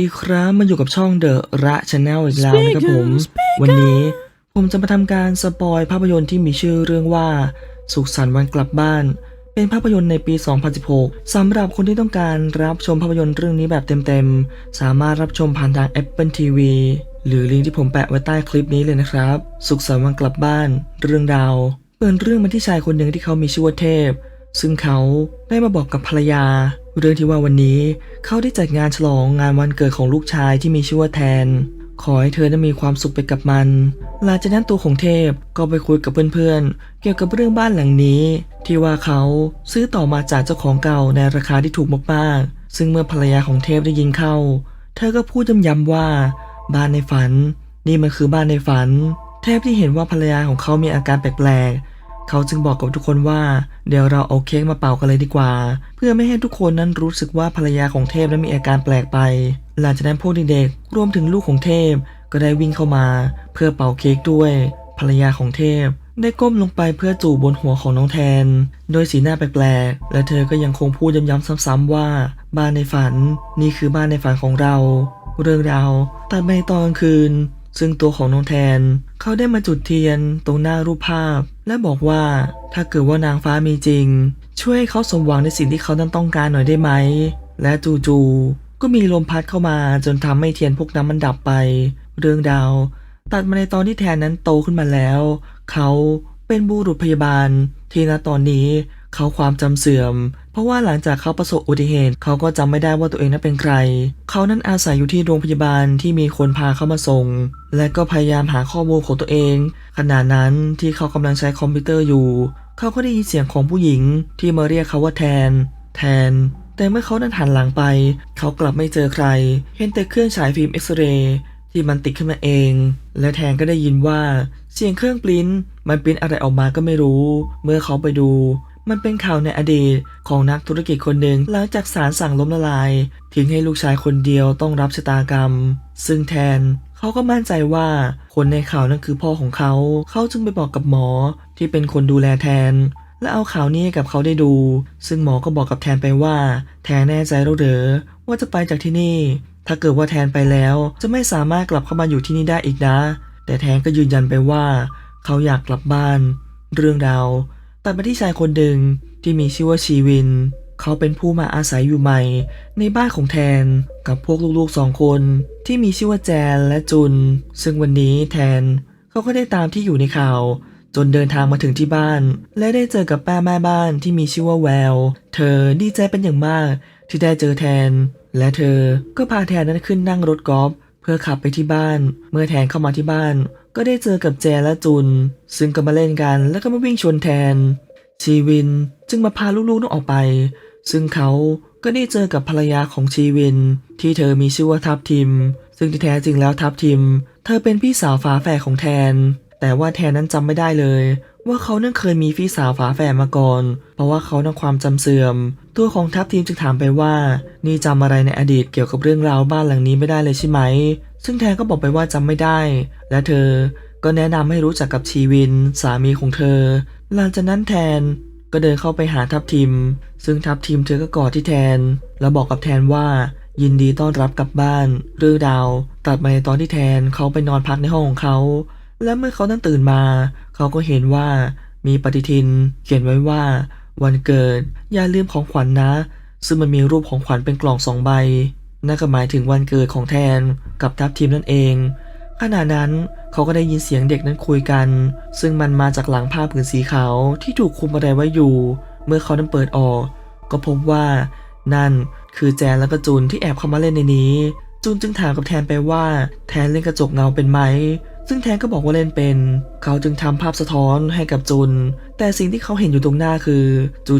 อีกครั้งมาอยู่กับช่องเดอะระชาแนลอีกแล้วนะครับผม วันนี้ผมจะมาทำการสปอยภาพยนตร์ที่มีชื่อเรื่องว่า สุขสันต์วันกลับบ้าน เป็นภาพยนตร์ในปี 2016 สำหรับคนที่ต้องการรับชมภาพยนตร์เรื่องนี้แบบเต็มๆ สามารถรับชมผ่านทาง Apple TV หรือลิงก์ที่ผมแปะไว้ใต้คลิปนี้เลยนะครับ สุขสันต์วันกลับบ้าน เรื่องราวเปิดเรื่องมาที่ชายคนหนึ่งที่เขามีชื่อว่าเทพ ซึ่งเขาได้มาบอกกับภรรยา เรื่องที่ว่าวันนี้เขาได้จัดงานฉลองงานวันเกิดของลูกชายที่มีชื่อว่าแทน ขอให้เธอได้มีความสุขไปกับมัน หลังจากนั้นตัวของเทพก็ไปคุยกับเพื่อนๆ เกี่ยวกับเรื่องบ้านหลังนี้ ที่ว่าเขาซื้อต่อมาจากเจ้าของเก่าในราคาที่ถูกมากๆ ซึ่งเมื่อภรรยาของเทพได้ยินเข้า เธอก็พูดย้ำๆว่า บ้านในฝัน นี่มันคือบ้านในฝัน เทพที่เห็นว่าภรรยาของเขามีอาการแปลกๆ เขาจึงบอกกับทุกคนว่า เดี๋ยวเราเอาเค้กมาเป่ากันเลยดีกว่า เพื่อไม่ให้ทุกคนนั้นรู้สึกว่าภรรยาของเทพนั้นมีอาการแปลกไป หลังจากนั้นพวกเด็กๆรวมถึงลูกของเทพก็ได้วิ่งเข้ามา เพื่อเป่าเค้กด้วย ภรรยาของเทพ ได้ก้มลงไปเพื่อจูบบนหัวของน้องแทน โดยสีหน้าแปลกๆและเธอก็ยังคงพูดย้ำๆซ้ำๆว่า บ้านในฝัน นี่คือบ้านในฝันของเรา เรื่องราวตัดไปตอนกลางคืน ซึ่งตัวของน้องแทนเขาได้มาจุดเทียนตรงหน้ารูปภาพ และบอกว่าถ้าเกิดว่านางฟ้ามีจริง ช่วยให้เขาสมหวังในสิ่งที่เขานั้นต้องการหน่อยได้ไหม และจู่ๆก็มีลมพัดเข้ามาจนทำให้เทียนพวกนั้นมันดับไป เรื่องราว ตัดมาในตอนที่แทนนั้นโตขึ้นมาแล้ว เขาเป็นบุรุษพยาบาลที่ณตอนนี้เขาความจำเสื่อม เพราะว่าหลังจากเขาประสบอุบัติเหตุเขาก็จำไม่ได้ว่าตัวเองนั้นเป็นใคร เขานั้นอาศัยอยู่ที่โรงพยาบาลที่มีคนพาเข้ามาส่ง และก็พยายามหาข้อมูลของตัวเอง ขณะนั้นที่เขากำลังใช้คอมพิวเตอร์อยู่ เขาก็ได้ยินเสียงของผู้หญิงที่มาเรียกเขาว่าแทน แทน แต่เมื่อเขานั้นหันหลังไป เขากลับไม่เจอใคร เห็นแต่เครื่องฉายฟิล์มเอ็กซเรย์ที่มันติดขึ้นมาเอง และแทนก็ได้ยินว่าเสียงเครื่องปริ้นมันปริ้นอะไรออกมาก็ไม่รู้ เมื่อเขาไปดู มันเป็นข่าวในอดีตของนักธุรกิจคนหนึ่งหลังจากศาลสั่งล้มละลาย ทิ้งให้ลูกชายคนเดียวต้องรับชะตากรรม ซึ่งแทนเขาก็มั่นใจว่าคนในข่าวนั้นคือพ่อของเขา เขาจึงไปบอกกับหมอที่เป็นคนดูแลแทน และเอาข่าวนี้ให้กับเขาได้ดู ซึ่งหมอก็บอกกับแทนไปว่า แทนแน่ใจแล้วเหรอว่าจะไปจากที่นี่ ถ้าเกิดว่าแทนไปแล้วจะไม่สามารถกลับเข้ามาอยู่ที่นี่ได้อีกนะ แต่แทนก็ยืนยันไปว่า เขาอยากกลับบ้าน เรื่องราว ตัดมาที่ชายคนหนึ่งที่มีชื่อว่าชีวิน เขาเป็นผู้มาอาศัยอยู่ใหม่ ในบ้านของแทนกับพวกลูกๆสองคน ที่มีชื่อว่าแจนและจุน ซึ่งวันนี้แทนเขาก็ได้ตามที่อยู่ในข่าว จนเดินทางมาถึงที่บ้าน และได้เจอกับป้าแม่บ้านที่มีชื่อว่าแวว เธอดีใจเป็นอย่างมากที่ได้เจอแทน และเธอก็พาแทนนั้นขึ้นนั่งรถกอล์ฟเพื่อขับไปที่บ้าน เมื่อแทนเข้ามาที่บ้าน ก็ได้เจอกับแจและจุน ซึ่งก็มาเล่นกันแล้วก็มาวิ่งชนแทน ชีวินจึงมาพาลูกๆนั้นออกไป ซึ่งเขาก็ได้เจอกับภรรยาของชีวิน ที่เธอมีชื่อว่าทับทิม ซึ่งที่แท้จริงแล้วทับทิม เธอเป็นพี่สาวฝาแฝดของแทน แต่ว่าแทนนั้นจำไม่ได้เลย ว่าเขานั้นเคยมีพี่สาวฝาแฝดมาก่อน เพราะว่าเขานั้นความจำเสื่อม ตัวของทัพทีมจึงถามไปว่า นี่จำอะไรในอดีตเกี่ยวกับเรื่องราวบ้านหลังนี้ไม่ได้เลยใช่ไหม ซึ่งแทนก็บอกไปว่าจำไม่ได้ และเธอก็แนะนำให้รู้จักกับชีวิน สามีของเธอ หลังจากนั้นแทนก็เดินเข้าไปหาทัพทิมซึ่งทัพทิมเธอก็กอดที่แทน แล้วบอกกับแทนว่ายินดีต้อนรับกลับบ้าน เรื่องราวตัดมาในตอนที่แทนเขาไปนอนพักในห้องของเขา และเมื่อเขานั้นตื่นมา เขาก็เห็นว่ามีปฏิทิน เขียนไว้ว่า วันเกิดอย่าลืมของขวัญนนะ ซึ่งมันมีรูปของขวัญเป็นกล่องสองใบ นั่นก็หมายถึงวันเกิดของแทนกับทัพทีมนั่นเอง ขณะนั้นเขาก็ได้ยินเสียงเด็กนั้นคุยกัน ซึ่งมันมาจากหลังผ้าผืนสีขาวที่ถูกคลุมอะไรไว้อยู่ เมื่อเขานั้นเปิดออก ก็พบว่านั่นคือแจนและก็จูนที่แอบเข้ามาเล่นในนี้ จูนจึงถามกับแทนไปว่าแทนเล่นกระจกเงาเป็นไหม ซึ่งแทนก็บอกว่าเล่นเป็น เขาจึงทำภาพสะท้อนให้กับจุน แต่สิ่งที่เขาเห็นอยู่ตรงหน้าคือ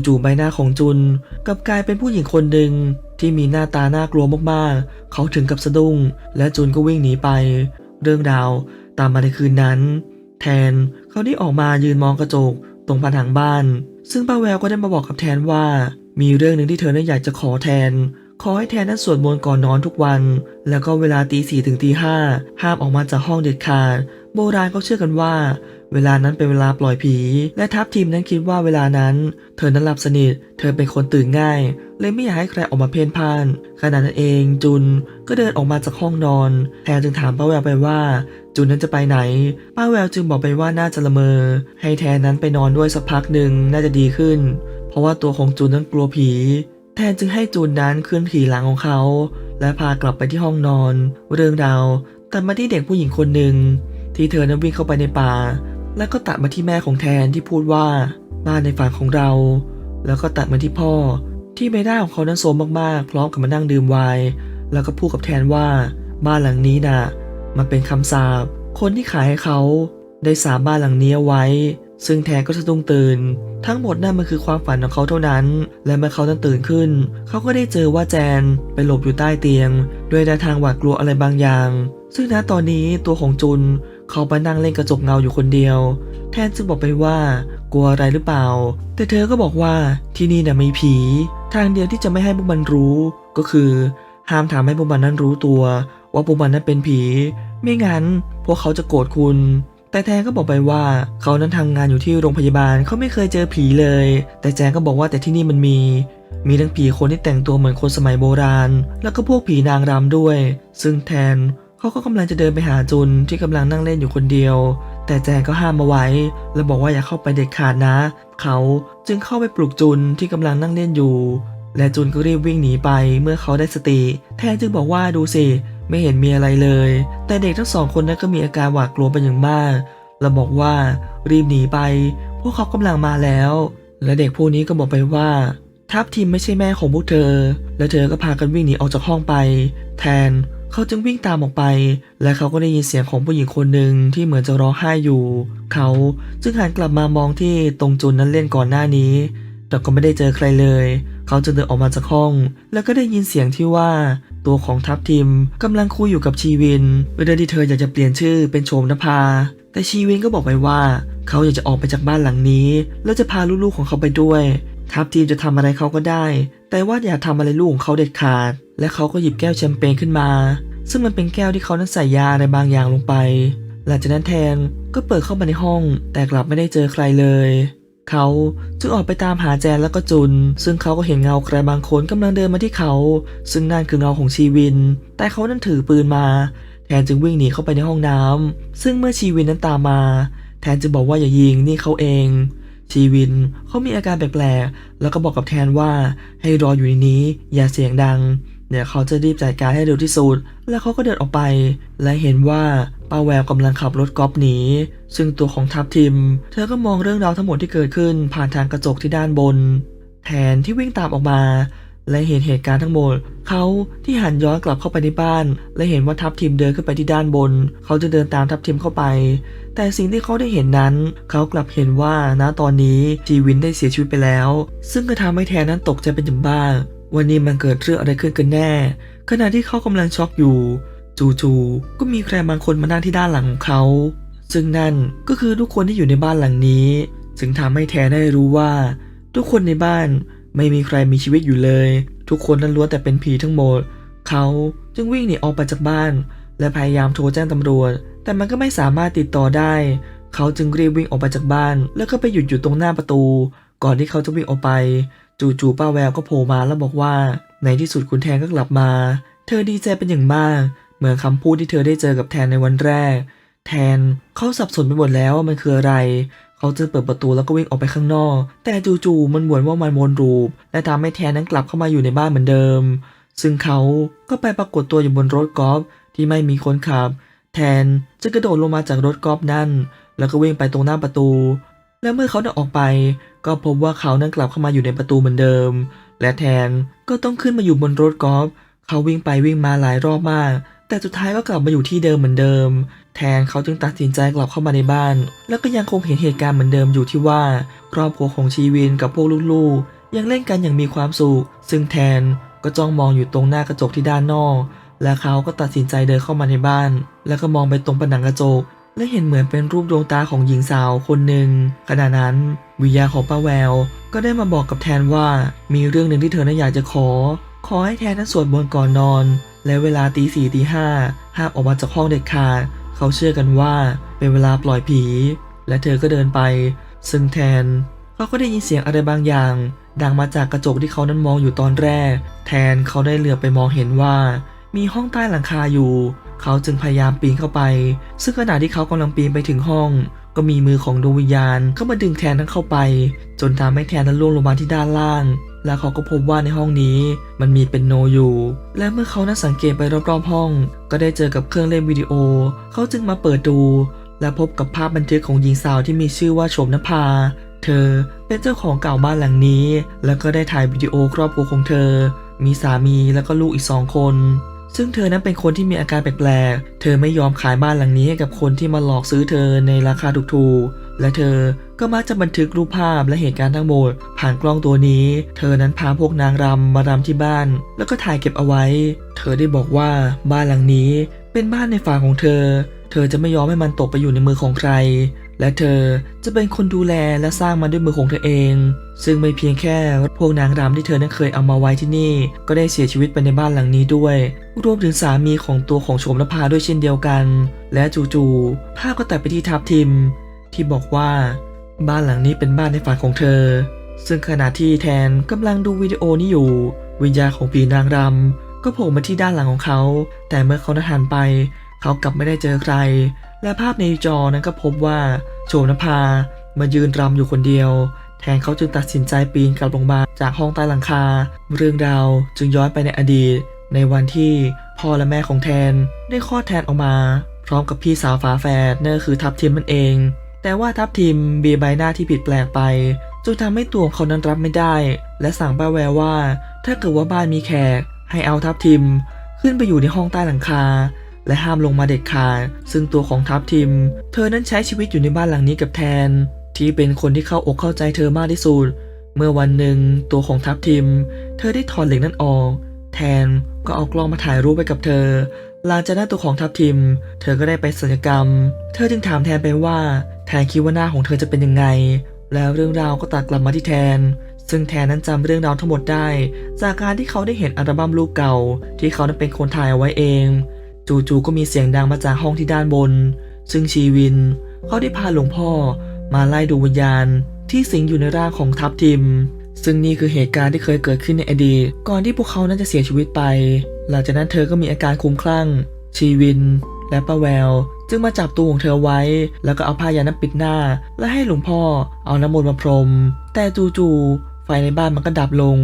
จู่ๆใบหน้าของจุนกับกลายเป็นผู้หญิงคนหนึ่ง ที่มีหน้าตาน่ากลัวมากๆ เขาถึงกับสะดุ้ง และจุนก็วิ่งหนีไป เรื่องราวตามมาในคืนนั้น แทนเขาได้ออกมายืนมองกระจกตรงผนังบ้าน ซึ่งป้าแววก็ได้มาบอกกับแทนว่า มีเรื่องหนึ่งที่เธอนั้นอยากจะขอแทน ขอให้แทนนั้นสวดมนต์ก่อนนอนทุกวัน แล้วก็เวลาตีสี่ถึงตีห้าห้ามออกมาจากห้องเด็ดขาด โบราณเขาเชื่อกันว่า เวลานั้นเป็นเวลาปล่อยผี และทัพทีมนั้นคิดว่าเวลานั้น เธอนั้นหลับสนิท เธอเป็นคนตื่นง่าย เลยไม่อยากให้ใครออกมาเพ่นพ่าน ขณะนั้นเองจุนก็เดินออกมาจากห้องนอนแทนจึงถามป้าแววไปว่า จุนนั้นจะไปไหน ป้าแววจึงบอกไปว่าน่าจะละเมอ ให้แทนนั้นไปนอนด้วยสักพักหนึ่งน่าจะดีขึ้น เพราะว่าตัวของจุนนั้นกลัวผีแทนจึงให้จูนนั้นเคลื่อนขี่หลังของเขา และพากลับไปที่ห้องนอน เรื่องราวตัดมาที่เด็กผู้หญิงคนหนึ่ง ที่เธอนั้นวิ่งเข้าไปในป่า แล้วก็ตัดมาที่แม่ของแทนที่พูดว่าบ้านในฝันของเรา แล้วก็ตัดมาที่พ่อ ที่ใบหน้าของเขานั้นโทรมมากๆ พร้อมกับมานั่งดื่มไวน์แล้วก็พูดกับแทนว่าบ้านหลังนี้น่ะ มันเป็นคำสาปคนที่ขายให้เขาได้สาบบ้านหลังนี้ไว้ ซึ่งแทนก็สะดุ้งตื่น ทั้งหมดนั่นมันคือความฝันของเขาเท่านั้น และเมื่อเขานั้นตื่นขึ้น เขาก็ได้เจอว่าแจนไปหลบอยู่ใต้เตียง ด้วยท่าทางหวาดกลัวอะไรบางอย่าง ซึ่งณตอนนี้ตัวของจุน เขาไปนั่งเล่นกระจกเงาอยู่คนเดียว แทนจึงบอกไปว่ากลัวอะไรหรือเปล่า แต่เธอก็บอกว่าที่นี่น่ะมีผี ทางเดียวที่จะไม่ให้พวกมันรู้ ก็คือห้ามทำให้พวกมันนั้นรู้ตัว ว่าพวกมันนั้นเป็นผี ไม่งั้นพวกเขาจะโกรธคุณ แต่แทนก็บอกไปว่าเขานั้นทำงานอยู่ที่โรงพยาบาลเขาไม่เคยเจอผีเลย แต่แจงก็บอกว่าแต่ที่นี่มันมี มีทั้งผีคนที่แต่งตัวเหมือนคนสมัยโบราณ แล้วก็พวกผีนางรำด้วย ซึ่งแทน เขาก็กำลังจะเดินไปหาจุนที่กำลังนั่งเล่นอยู่คนเดียว แต่แจงก็ห้ามมาไว้ และบอกว่าอย่าเข้าไปเด็ดขาดนะ เขาจึงเข้าไปปลุกจุนที่กำลังนั่งเล่นอยู่ และจุนก็รีบวิ่งหนีไปเมื่อเขาได้สติ แทนจึงบอกว่าดูสิไม่เห็นมีอะไรเลย แต่เด็กทั้งสองคนนั้นก็มีอาการหวาดกลัวเป็นอย่างมาก และบอกว่ารีบหนีไป พวกเขากำลังมาแล้ว และเด็กพวกนี้ก็บอกไปว่าทัพทีมไม่ใช่แม่ของพวกเธอ และเธอก็พากันวิ่งหนีออกจากห้องไป แทน เขาจึงวิ่งตามออกไป และเขาก็ได้ยินเสียงของผู้หญิงคนหนึ่งที่เหมือนจะร้องไห้อยู่ เขาจึงหันกลับมามองที่ตรงจุนนั้นเล่นก่อนหน้านี้ แต่ก็ไม่ได้เจอใครเลย เขาจึงเดินออกมาจากห้อง แล้วก็ได้ยินเสียงที่ว่า ตัวของทัพทิมกำลังคุยอยู่กับชีวินเรื่องที่เธออยากจะเปลี่ยนชื่อเป็นโชมนภา แต่ชีวินก็บอกไปว่า เขาอยากจะออกไปจากบ้านหลังนี้ แล้วจะพาลูกๆของเขาไปด้วย ทัพทีมจะทำอะไรเขาก็ได้ แต่ว่าอย่าทำอะไรลูกของเขาเด็ดขาด และเขาก็หยิบแก้วแชมเปญขึ้นมา ซึ่งมันเป็นแก้วที่เขานั้นใส่ยาอะไรบางอย่างลงไป หลังจากนั้นแทนก็เปิดเข้ามาในห้อง แต่กลับไม่ได้เจอใครเลย เขาจึงออกไปตามหาแจนแล้วก็จุน ซึ่งเขาก็เห็นเงาใครบางคนกำลังเดินมาที่เขา ซึ่งนั่นคือเงาของชีวิน แต่เขานั้นถือปืนมา แทนจึงวิ่งหนีเข้าไปในห้องน้ำซึ่งเมื่อชีวินนั้นตามมา แทนจึงบอกว่าอย่ายิงนี่เขาเอง ชีวินเขามีอาการแปลกๆ แล้วก็บอกกับแทนว่าให้รออยู่ในนี้อย่าเสียงดัง เดี๋ยวเขาจะรีบจัดการให้เร็วที่สุด แล้วเขาก็เดินออกไป และเห็นว่าป้าแววกำลังขับรถกอล์ฟหนี ซึ่งตัวของทัพทิม เธอก็มองเรื่องราวทั้งหมดที่เกิดขึ้นผ่านทางกระจกที่ด้านบน แทนที่วิ่งตามออกมา และเห็นเหตุการณ์ทั้งหมด เขาที่หันย้อนกลับเข้าไปในบ้าน และเห็นว่าทัพทิมเดินขึ้นไปที่ด้านบน เขาจะเดินตามทัพทิมเข้าไป แต่สิ่งที่เขาได้เห็นนั้น เขากลับเห็นว่าณตอนนี้จีวินได้เสียชีวิตไปแล้ว ซึ่งก็ทำให้แทนนั้นตกใจเป็นอย่างมากวันนี้มันเกิดเรื่องอะไรขึ้นกันแน่ ขณะที่เขากำลังช็อกอยู่ จู่ๆก็มีใครบางคนมานั่งที่ด้านหลังของเขา ซึ่งนั่นก็คือทุกคนที่อยู่ในบ้านหลังนี้ จึงทำให้แทนได้รู้ว่า ทุกคนในบ้าน ไม่มีใครมีชีวิตอยู่เลย ทุกคนนั้นล้วนแต่เป็นผีทั้งหมด เขาจึงวิ่งหนีออกไปจากบ้าน และพยายามโทรแจ้งตำรวจ แต่มันก็ไม่สามารถติดต่อได้ เขาจึงรีบวิ่งออกไปจากบ้าน แล้วก็ไปหยุดอยู่ตรงหน้าประตู ก่อนที่เขาจะวิ่งออกไป จู่ๆป้าแววก็โผล่มาแล้วบอกว่า ในที่สุดคุณแทนก็กลับมา เธอดีใจเป็นอย่างมาก เหมือนคำพูดที่เธอได้เจอกับแทนในวันแรก แทนเขาสับสนไปหมดแล้วว่ามันคืออะไร เขาจึงเปิดประตูแล้วก็วิ่งออกไปข้างนอก แต่จู่ๆมันเหมือนว่ามันวนรูป และทำให้แทนนั้นกลับเข้ามาอยู่ในบ้านเหมือนเดิม ซึ่งเขาก็ไปปรากฏตัวอยู่บนรถกอล์ฟที่ไม่มีคนขับ แทนจะกระโดดลงมาจากรถกอล์ฟนั่น แล้วก็วิ่งไปตรงหน้าประตู และเมื่อเขาเดินออกไป ก็พบว่าเขานั้นกลับเข้ามาอยู่ในประตูเหมือนเดิม และแทนก็ต้องขึ้นมาอยู่บนรถกอล์ฟเขาวิ่งไปวิ่งมาหลายรอบมาก แต่สุดท้ายก็กลับมาอยู่ที่เดิมเหมือนเดิม แทนเขาจึงตัดสินใจกลับเข้ามาในบ้าน แล้วก็ยังคงเห็นเหตุการณ์เหมือนเดิมอยู่ที่ว่า ครอบครัวของชีวินกับพวกลูกๆ ยังเล่นกันอย่างมีความสุข ซึ่งแทนก็จ้องมองอยู่ตรงหน้ากระจกที่ด้านนอก และเขาก็ตัดสินใจเดินเข้ามาในบ้าน แล้วก็มองไปตรงผนังกระจก และเห็นเหมือนเป็นรูปดวงตาของหญิงสาวคนหนึ่งขณะนั้น วิญญาณของป้าแวว ก็ได้มาบอกกับแทนว่า มีเรื่องหนึ่งที่เธอน่าอยากจะขอ ขอให้แทนนั้นสวดมนต์ก่อนนอน และเวลาตีสี่ตีห้าห้ามออกมาจากห้องเด็ดขาด เขาเชื่อกันว่าเป็นเวลาปล่อยผี และเธอก็เดินไป ซึ่งแทนเขาก็ได้ยินเสียงอะไรบางอย่าง ดังมาจากกระจกที่เขานั้นมองอยู่ตอนแรก แทนเขาได้เหลือบไปมองเห็นว่า มีห้องใต้หลังคาอยู่ เขาจึงพยายามปีนเข้าไป ซึ่งขณะที่เขากำลังปีนไปถึงห้อง ก็มีมือของดวงวิญญาณเข้ามาดึงแทนนั้นเข้าไป จนทำให้แทนนั้นล่วงลงมาที่ด้านล่าง แล้วเขาก็พบว่าในห้องนี้มันมีเป็นโนอยู่ และเมื่อเขานั้นสังเกตไปรอบๆห้อง ก็ได้เจอกับเครื่องเล่นวิดีโอ เขาจึงมาเปิดดู และพบกับภาพบันทึกของหญิงสาวที่มีชื่อว่าโฉมนภา เธอเป็นเจ้าของเก่าบ้านหลังนี้ แล้วก็ได้ถ่ายวิดีโอครอบครัวของเธอ มีสามีแล้วก็ลูกอีกสองคน ซึ่งเธอนั้นเป็นคนที่มีอาการแปลกๆ เธอไม่ยอมขายบ้านหลังนี้ให้กับคนที่มาหลอกซื้อเธอในราคาถูกๆ และเธอก็มักจะบันทึกรูปภาพและเหตุการณ์ทั้งหมด ผ่านกล้องตัวนี้ เธอนั้นพาพวกนางรำมารำที่บ้าน แล้วก็ถ่ายเก็บเอาไว้ เธอได้บอกว่าบ้านหลังนี้เป็นบ้านในฝันของเธอ เธอจะไม่ยอมให้มันตกไปอยู่ในมือของใคร และเธอจะเป็นคนดูแลและสร้างมันด้วยมือของเธอเอง ซึ่งไม่เพียงแค่พวกนางรำที่เธอนั้นเคยเอามาไว้ที่นี่ ก็ได้เสียชีวิตไปในบ้านหลังนี้ด้วย รวมถึงสามีของตัวของโฉมนภาด้วยเช่นเดียวกัน และจู่ๆภาพก็ตัดไปที่ทับทิม ที่บอกว่าบ้านหลังนี้เป็นบ้านในฝันของเธอ ซึ่งขณะที่แทนกำลังดูวิดีโอนี้อยู่ วิญญาณของผีนางรำก็โผล่มาที่ด้านหลังของเขา แต่เมื่อเขานั้นหันไป เขากลับไม่ได้เจอใคร และภาพในจอนั้นก็พบว่าโฉมนภามายืนรำอยู่คนเดียว แทนเขาจึงตัดสินใจปีนกลับลงมาจากห้องใต้หลังคา เรื่องราวจึงย้อนไปในอดีต ในวันที่พ่อและแม่ของแทนได้คลอดแทนออกมา พร้อมกับพี่สาวฝาแฝดนั่นคือทับทิมมันเอง แต่ว่าทับทิมมีใบหน้าที่ผิดแปลกไปจนทำให้ตัวของเขานั้นรับไม่ได้ และสั่งป้าแววว่า ถ้าเกิดว่าบ้านมีแขก ให้เอาทับทิม ขึ้นไปอยู่ในห้องใต้หลังคา และห้ามลงมาเด็ดขาดซึ่งตัวของทัพทิม เธอนั้นใช้ชีวิตอยู่ในบ้านหลังนี้กับแทน ที่เป็นคนที่เข้าอกเข้าใจเธอมากที่สุด เมื่อวันหนึ่งตัวของทัพทิม เธอได้ถอดเหล็กนั้นออก แทนก็เอากล้องมาถ่ายรูปไปกับเธอ หลังจากนั้นตัวของทัพทิม เธอก็ได้ไปศัลยกรรม เธอจึงถามแทนไปว่า แทนคิดว่าหน้าของเธอจะเป็นยังไง แล้วเรื่องราวก็ตัดกลับมาที่แทน ซึ่งแทนนั้นจำเรื่องราวทั้งหมดได้ จากการที่เขาได้เห็นอัลบั้มรูปเก่า ที่เขานั้นเป็นคนถ่ายเอาไว้เอง จู่ๆก็มีเสียงดังมาจากห้องที่ด้านบน ซึ่งชีวิน เขาได้พาหลวงพ่อ มาไล่ดวงวิญญาณ ที่สิงอยู่ในร่างของทัพทิม ซึ่งนี่คือเหตุการณ์ที่เคยเกิดขึ้นในอดีตก่อนที่พวกเขานั้นจะเสียชีวิตไป หลังจากนั้นเธอก็มีอาการคลุ้มคลั่ง ชีวิน และป้าแวว จึงมาจับตัวของเธอไว้ แล้วก็เอาผ้ายันนั้นปิดหน้า และให้หลวงพ่อเอาน้ำมนต์มาพรม แต่จู่ๆไฟในบ้านมันก็ดับลง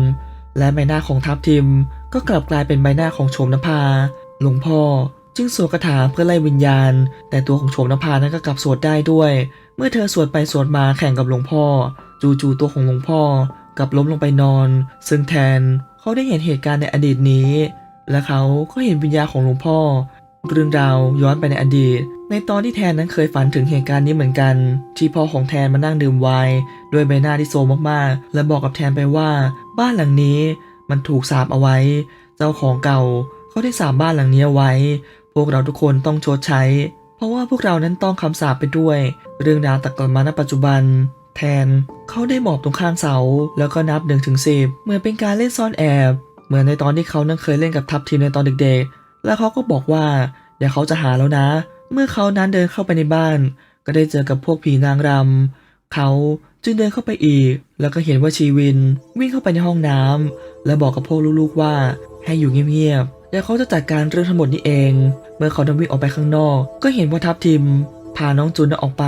และใบหน้าของทัพทิม ก็กลับกลายเป็นใบหน้าของโฉมนภาหลวงพ่อจึงสวดคาถาเพื่อไล่วิญญาณ แต่ตัวของโฉมนภานั้นก็กลับสวดได้ด้วย เมื่อเธอสวดไปสวดมาแข่งกับหลวงพ่อ จู่ๆตัวของหลวงพ่อกลับล้มลงไปนอน ซึ่งแทนเขาได้เห็นเหตุการณ์ในอดีตนี้ และเขาก็เห็นวิญญาณของหลวงพ่อเรื่องราวย้อนไปในอดีต ในตอนที่แทนนั้นเคยฝันถึงเหตุการณ์นี้เหมือนกัน ที่พ่อของแทนมานั่งดื่มไวน์ด้วยใบหน้าที่โซมมากๆ และบอกกับแทนไปว่า บ้านหลังนี้มันถูกสาปเอาไว้ เจ้าของเก่าเขาได้สาปบ้านหลังนี้เอาไว้ พวกเราทุกคนต้องชดใช้ เพราะว่าพวกเรานั้นต้องคำสาปไปด้วย เรื่องราวตัดกลับมาณปัจจุบัน แทนเขาได้หมอบตรงข้างเสา แล้วก็นับ1นถึงสิบเหมือนเป็นการเล่นซ่อนแอบ เหมือนในตอนที่เขานั้นเคยเล่นกับทัพทีมในตอนเด็กๆ แล้วเขาก็บอกว่าเดี๋ยวเขาจะหาแล้วนะ เมื่อเขานั้นเดินเข้าไปในบ้าน ก็ได้เจอกับพวกผีนางรำเขาจึงเดินเข้าไปอีก แล้วก็เห็นว่าชีวินวิ่งเข้าไปในห้องน้ำและบอกกับพวกลูกๆว่าให้อยู่เงียบๆเดี๋ยวเขาจะจัดการเรื่องทั้งหมดนี้เอง เมื่อเขาเดินวิ่งออกไปข้างนอก ก็เห็นว่าทัพทิมพาน้องจุนออกไป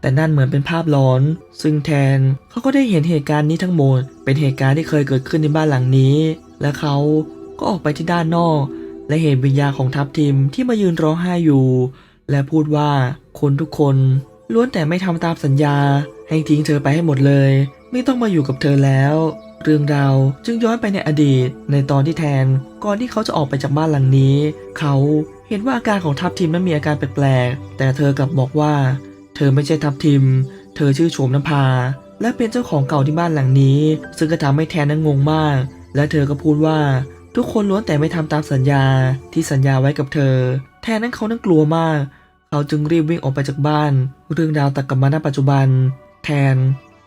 แต่นั่นเหมือนเป็นภาพหลอน ซึ่งแทนเขาก็ได้เห็นเหตุการณ์นี้ทั้งหมด เป็นเหตุการณ์ที่เคยเกิดขึ้นในบ้านหลังนี้ และเขาก็ออกไปที่ด้านนอก และเห็นวิญญาณของทัพทิมที่มายืนร้องไห้อยู่ และพูดว่าคนทุกคนล้วนแต่ไม่ทำตามสัญญา ให้ทิ้งเธอไปให้หมดเลย ไม่ต้องมาอยู่กับเธอแล้ว เรื่องราวจึงย้อนไปในอดีต ในตอนที่แทน ก่อนที่เขาจะออกไปจากบ้านหลังนี้ เขาเห็นว่าอาการของทัพทิมนั้นมีอาการแปลกๆแต่เธอกลับบอกว่า เธอไม่ใช่ทัพทิม เธอชื่อโฉมน้ำพาและเป็นเจ้าของเก่าที่บ้านหลังนี้ ซึ่งก็ทำให้แทนนั้นงงมาก และเธอก็พูดว่าทุกคนล้วนแต่ไม่ทำตามสัญญาที่สัญญาไว้กับเธอ แทนนั้นเขานั้นกลัวมาก เขาจึงรีบวิ่งออกไปจากบ้าน เรื่องราวตัดกลับมาณปัจจุบัน แทน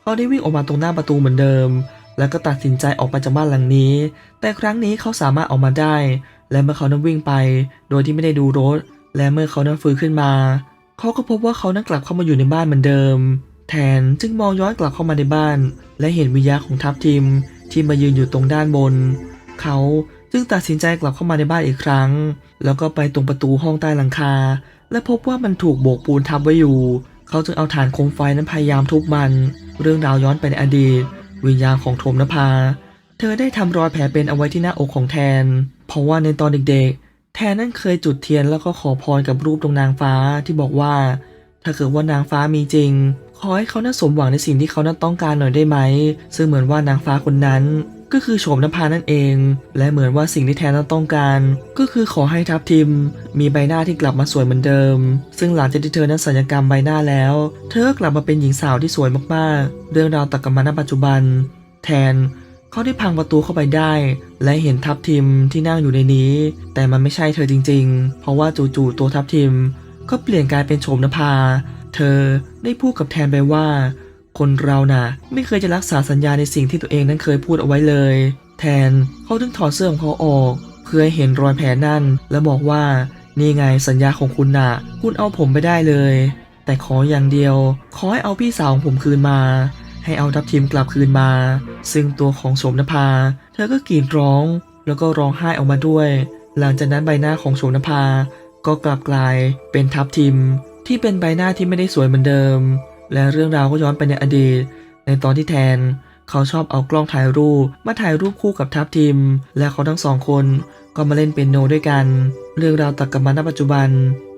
เขาได้วิ่งออกมาตรงหน้าประตูเหมือนเดิม แล้วก็ตัดสินใจออกมาจากบ้านหลังนี้ แต่ครั้งนี้เขาสามารถออกมาได้ และเมื่อเขานั้นวิ่งไป โดยที่ไม่ได้ดูรถ และเมื่อเขานั้นฟื้นขึ้นมา เขาก็พบว่าเขานั้นกลับเข้ามาอยู่ในบ้านเหมือนเดิม แทนจึงมองย้อนกลับเข้ามาในบ้าน และเห็นวิญญาณของทัพทิม ที่มายืนอยู่ตรงด้านบน เขาจึงตัดสินใจกลับเข้ามาในบ้านอีกครั้ง แล้วก็ไปตรงประตูห้องใต้หลังคา และพบว่ามันถูกโบกปูนทับไว้อยู่ เขาจึงเอาฐานโคมไฟนั้นพยายามทุบมัน เรื่องราวย้อนไปในอดีต วิญญาณของโทมนภา เธอได้ทำรอยแผลเป็นเอาไว้ที่หน้าอกของแทน เพราะว่าในตอนเด็กๆ แทนนั้นเคยจุดเทียนแล้วก็ขอพรกับรูปตรงนางฟ้าที่บอกว่า ถ้าเกิดว่านางฟ้ามีจริง ขอให้เขาน่าสมหวังในสิ่งที่เขานั้นต้องการหน่อยได้ไหม ซึ่งเหมือนว่านางฟ้าคนนั้น ก็คือโฉมนภานั่นเอง และเหมือนว่าสิ่งที่แทนนั้นต้องการ ก็คือขอให้ทัพทิม มีใบหน้าที่กลับมาสวยเหมือนเดิม ซึ่งหลังจากที่เธอนั้นสัญญกรรมใบหน้าแล้ว เธอกลับมาเป็นหญิงสาวที่สวยมากๆ เรื่องราวตัดกลับมาณปัจจุบัน แทนเขาได้พังประตูเข้าไปได้ และเห็นทัพทิมที่นั่งอยู่ในนี้ แต่มันไม่ใช่เธอจริง ๆ เพราะว่าจู่ๆตัวทัพทิม ก็เปลี่ยนกลายเป็นโฉมนภา เธอได้พูดกับแทนไปว่า คนเราน่ะ ไม่เคยจะรักษาสัญญาในสิ่งที่ตัวเองนั้นเคยพูดเอาไว้เลย แทนเขาถึงถอดเสื้อของเขาออก เพื่อเห็นรอยแผลนั่น และบอกว่านี่ไงสัญญาของคุณน่ะ คุณเอาผมไปได้เลย แต่ขออย่างเดียว ขอให้เอาพี่สาวของผมคืนมา ให้เอาทัพทีมกลับคืนมา ซึ่งตัวของโฉมนภา เธอก็กรีดร้อง แล้วก็ร้องไห้ออกมาด้วย หลังจากนั้นใบหน้าของโฉมนภาก็กลับกลายเป็นทัพทิม ที่เป็นใบหน้าที่ไม่ได้สวยเหมือนเดิม และเรื่องราวก็ย้อนไปในอดีต ในตอนที่แทน เขาชอบเอากล้องถ่ายรูป มาถ่ายรูปคู่กับทัพทิมและเขาทั้งสองคนก็มาเล่นเปียโนด้วยกัน เรื่องราวตัดกลับมาณปัจจุบัน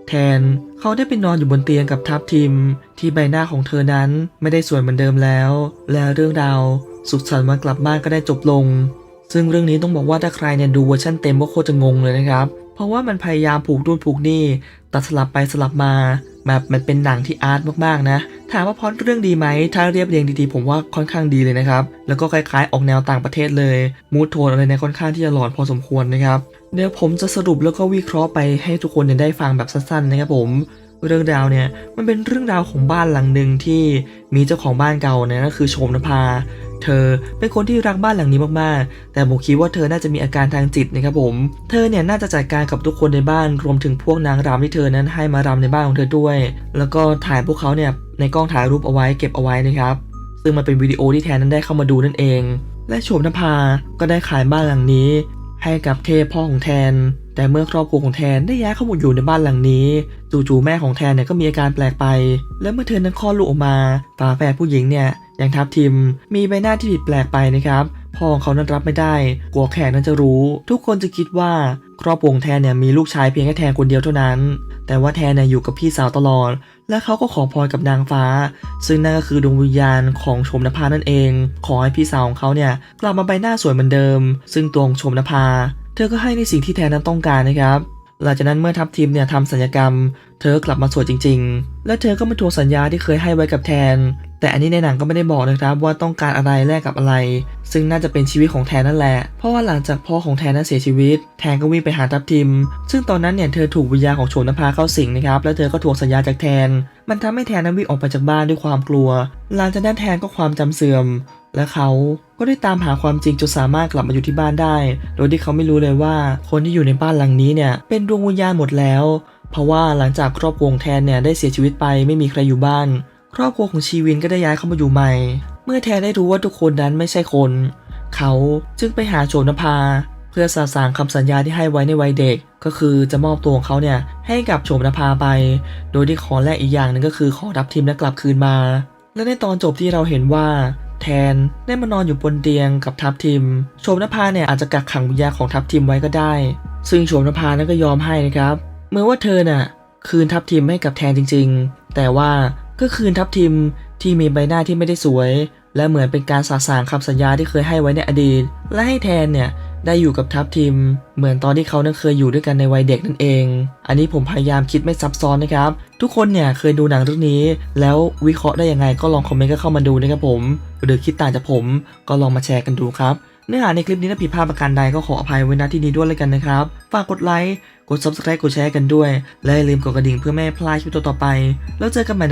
แทนเขาได้ไปนอนอยู่บนเตียงกับทัพทิมที่ใบหน้าของเธอนั้นไม่ได้สวยเหมือนเดิมแล้ว และเรื่องราวสุขสันต์วันกลับบ้านก็ได้จบลง ซึ่งเรื่องนี้ต้องบอกว่าถ้าใครเนี่ยดูเวอร์ชันเต็มก็โคตรจะงงเลยนะครับ เพราะว่ามันพยายามผูกนู่นผูกนี่ ตัดสลับไปสลับมาแบบมันเป็นหนังที่อาร์ตมากๆนะ ถามว่าพอตเรื่องดีไหม ถ้าเรียบเรียงดีๆ ผมว่าค่อนข้างดีเลยนะครับ แล้วก็คล้ายๆ ออกแนวต่างประเทศเลย มูดโทนอะไรเนี่ยค่อนข้างที่จะหลอนพอสมควรนะครับ เดี๋ยวผมจะสรุปแล้วก็วิเคราะห์ไปให้ทุกคนได้ฟังแบบสั้นๆนะครับผมเรื่องราวเนี่ยมันเป็นเรื่องราวของบ้านหลังหนึ่งที่มีเจ้าของบ้านเก่าเนี่ยก็คือโฉมนภา เธอเป็นคนที่รักบ้านหลังนี้มากๆ แต่ผมคิดว่าเธอน่าจะมีอาการทางจิตนะครับผม เธอเนี่ยน่าจะจัดการกับทุกคนในบ้าน รวมถึงพวกนางรำที่เธอนั้นให้มารำในบ้านของเธอด้วย แล้วก็ถ่ายพวกเขาเนี่ยในกล้องถ่ายรูปเอาไว้เก็บเอาไว้นะครับ ซึ่งมันเป็นวิดีโอที่แทนนั้นได้เข้ามาดูนั่นเอง และโฉมนภา ก็ได้ขายบ้านหลังนี้ ให้กับเทพพ่อของแทน แต่เมื่อครอบครัวของแทนได้ย้ายเข้ามาอยู่ในบ้านหลังนี้ จู่ๆแม่ของแทนเนี่ยก็มีอาการแปลกไป และเมื่อเธอนั้นคลอดลูกออกมาฝาแฝดผู้หญิงเนี่ย อย่างทับทิมมีใบหน้าที่ผิดแปลกไปนะครับพ่อของเขานั้นรับไม่ได้ กลัวแขกนั้นจะรู้ ทุกคนจะคิดว่าครอบวงแทนเนี่ยมีลูกชายเพียงแค่แทนคนเดียวเท่านั้น แต่ว่าแทนเนี่ยอยู่กับพี่สาวตลอด และเขาก็ขอพรกับนางฟ้า ซึ่งนั่นก็คือดวงวิญญาณของชมนภานั่นเอง ขอให้พี่สาวของเขาเนี่ยกลับมาใบหน้าสวยเหมือนเดิม ซึ่งตัวของชมนภา เธอก็ให้ในสิ่งที่แทนนั้นต้องการนะครับหลังจากนั้นเมื่อทัพทีมเนี่ยทำสัญญกรรม เธอก็กลับมาสวยจริง ๆ และเธอก็มาทวงสัญญาที่เคยให้ไว้กับแทน แต่อันนี้ในหนังก็ไม่ได้บอกนะครับว่าต้องการอะไรแลกกับอะไร ซึ่งน่าจะเป็นชีวิตของแทนนั่นแหละ เพราะว่าหลังจากพ่อของแทนนั้นเสียชีวิต แทนก็วิ่งไปหาทัพทิม ซึ่งตอนนั้นเนี่ยเธอถูกวิญญาณของโฉนภาเข้าสิงนะครับ แล้วเธอก็ทวงสัญญาจากแทน มันทำให้แทนนั้นวิ่งออกไปจากบ้านด้วยความกลัว หลังจากนั้นแทนก็ความจำเสื่อม และเขาก็ได้ตามหาความจริงจนสามารถกลับมาอยู่ที่บ้านได้ โดยที่เขาไม่รู้เลยว่า คนที่อยู่ในบ้านหลังนี้เนี่ยเป็นดวงวิญญาณหมดแล้ว เพราะว่าหลังจากครอบครัวงแทนเนี่ยได้เสียชีวิตไปไม่มีใครอยู่บ้าน ครอบครัวของชีวินก็ได้ย้ายเข้ามาอยู่ใหม่ เมื่อแทนได้รู้ว่าทุกคนนั้นไม่ใช่คน เขาจึงไปหาโฉมนภา เพื่อสาสางคำสัญญาที่ให้ไว้ในวัยเด็ก ก็คือจะมอบตัวของเขาเนี่ยให้กับโฉมนภาไป โดยที่ขอแลกอีกอย่างหนึ่งก็คือขอรับทีมและกลับคืนมา และในตอนจบที่เราเห็นว่าแทนได้มานอนอยู่บนเตียงกับทัพทิม โฉมนภาเนี่ยอาจจะกักขังวิญญาณของทัพทิมไว้ก็ได้ ซึ่งโฉมนภานั้นก็ยอมให้นะครับ เมื่อว่าเธอน่ะคืนทัพทิมให้กับแทนจริง ๆ แต่ว่า ก็คืนทัพทิมที่มีใบหน้าที่ไม่ได้สวย และเหมือนเป็นการสาสางคำสัญญาที่เคยให้ไว้ในอดีต และให้แทนเนี่ยได้อยู่กับทัพทิม เหมือนตอนที่เขานั้นเคยอยู่ด้วยกันในวัยเด็กนั่นเอง อันนี้ผมพยายามคิดไม่ซับซ้อนนะครับ ทุกคนเนี่ยเคยดูหนังเรื่องนี้ แล้ววิเคราะห์ได้ยังไงก็ลองคอมเมนต์ก็เข้ามาดูนะครับผม หรือคิดต่างจากผมก็ลองมาแชร์กันดูครับ เนื้อหาในคลิปนี้ถ้าผิดพลาดประการใดก็ขออภัยไว้ณที่นี้ด้วยเลยกันนะครับ ฝากกดไลค์ กด subscribe กดแชร์กันด้วย และอย่าลืมกดกระดิ่งเพื่อไม่ให้พลาดคลิปต่อๆไป แล้วเจอกันใหม่